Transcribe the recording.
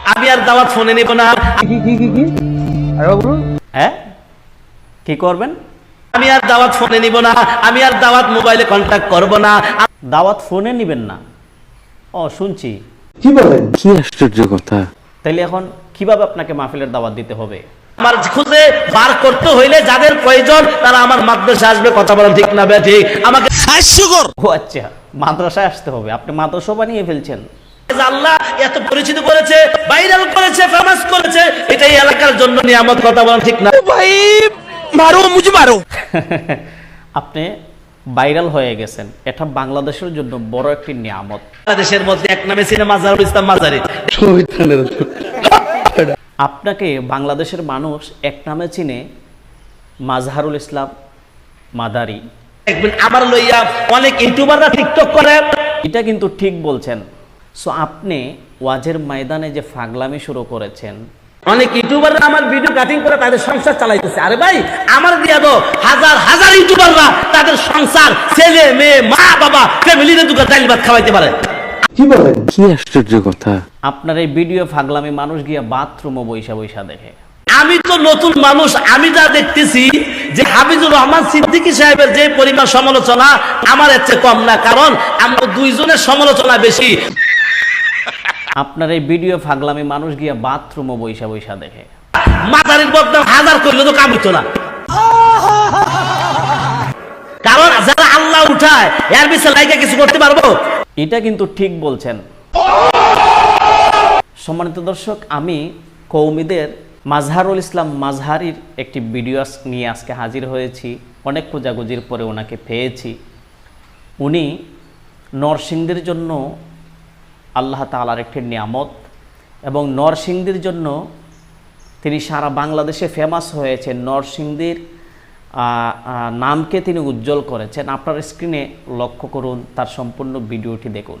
আমি আর দাওয়াত ফোনে নিব না। হ্যাঁ? কি করবেন? আমি আর দাওয়াত ফোনে নিব না। আমি আর দাওয়াত মোবাইলে কন্ট্যাক্ট করব না। দাওয়াত ফোনে নেবেন না। ও শুনছি। কি বলেন? কি আশ্চর্য কথা। তাইলে এখন কীভাবে আপনাকে মাহফিলের দাওয়াত দিতে হবে? আমার খুঁজে বার করতে হইলে যাদের প্রয়োজন তারা আমার মাদ্রাসা আসবে কথা বলেন ঠিক না বে ঠিক আমাকে ও আচ্ছা। মাদ্রাসায় আসতে হবে। আপনি মাদ্রাসা বানিয়ে ফেলছেন। আল্লাহ এত পরিচিত করেছে ভাইরাল করেছে ফেমাস করেছে এটাই এলাকার জন্য নিয়ামত কথা বলেন ঠিক না। আপনি ভাইরাল হয়ে গেছেন। এটা বাংলাদেশের জন্য বড় একটি নিয়ামত। বাংলাদেশের মধ্যে এক নামে ছিল মাজারুল ইসলাম মাজারি। আপনাকে বাংলাদেশের মানুষ এক নামে চিনে মাজহারুল ইসলাম মাদারি। আমার লইয়া অনেক ইউটিউবাররা টিকটক করে। এটা কিন্তু ঠিক বলছেন। সো আপনি ওয়াজের ময়দানে যে ফাগলামি শুরু করেছেন অনেক ইউটিউবাররা আমার ভিডিও কাটিং করে তাদের সংসার চালাইতেছে। আরে ভাই আমার দিয়া দো হাজার হাজার ইউটিউবাররা তাদের সংসার ছেলে মেয়ে মা বাবা ফ্যামিলিতে দুটো ডাইল ভাত খাওয়াইতে পারে। কি বলেন? কি আশ্চর্য কথা। আপনার এই ভিডিও ফাগলামি মানুষ গিয়া বাথরুমও বৈশা বৈশা দেখে। আমি তো নতুন মানুষ আমি যা দেখতেছি যে হাফিজুর রহমান সিদ্দিকী সাহেবের যে পরিমাণ সমালোচনা আমার এর চেয়ে কম না। কারণ আমরা দুইজনের সমালোচনা বেশি। আপনার এই ভিডিও ফাগলামি মানুষ গিয়া বাথরুমও বৈশা বৈশা দেখে। মাথারির বদনাম হাজার করলে তো কাম হইতো না। কারণ যারা আল্লাহ উঠায় এর বিষয়ে লাইকা কিছু করতে পারব? এটা কিন্তু ঠিক বলছেন। সম্মানিত দর্শক আমি কৌমিদের মাজহারুল ইসলাম মাজহারির একটি ভিডিও নিয়ে আজকে হাজির হয়েছি। অনেক খোঁজাখুঁজির পরে ওনাকে পেয়েছি। উনি নরসিংদের জন্য আল্লাহ তালার একটি নিয়ামত এবং নরসিংদীর জন্য তিনি সারা বাংলাদেশে ফেমাস হয়েছেন। নরসিংদীর নামকে তিনি উজ্জ্বল করেছেন। আপনার স্ক্রিনে লক্ষ্য করুন, তার সম্পূর্ণ ভিডিওটি দেখুন।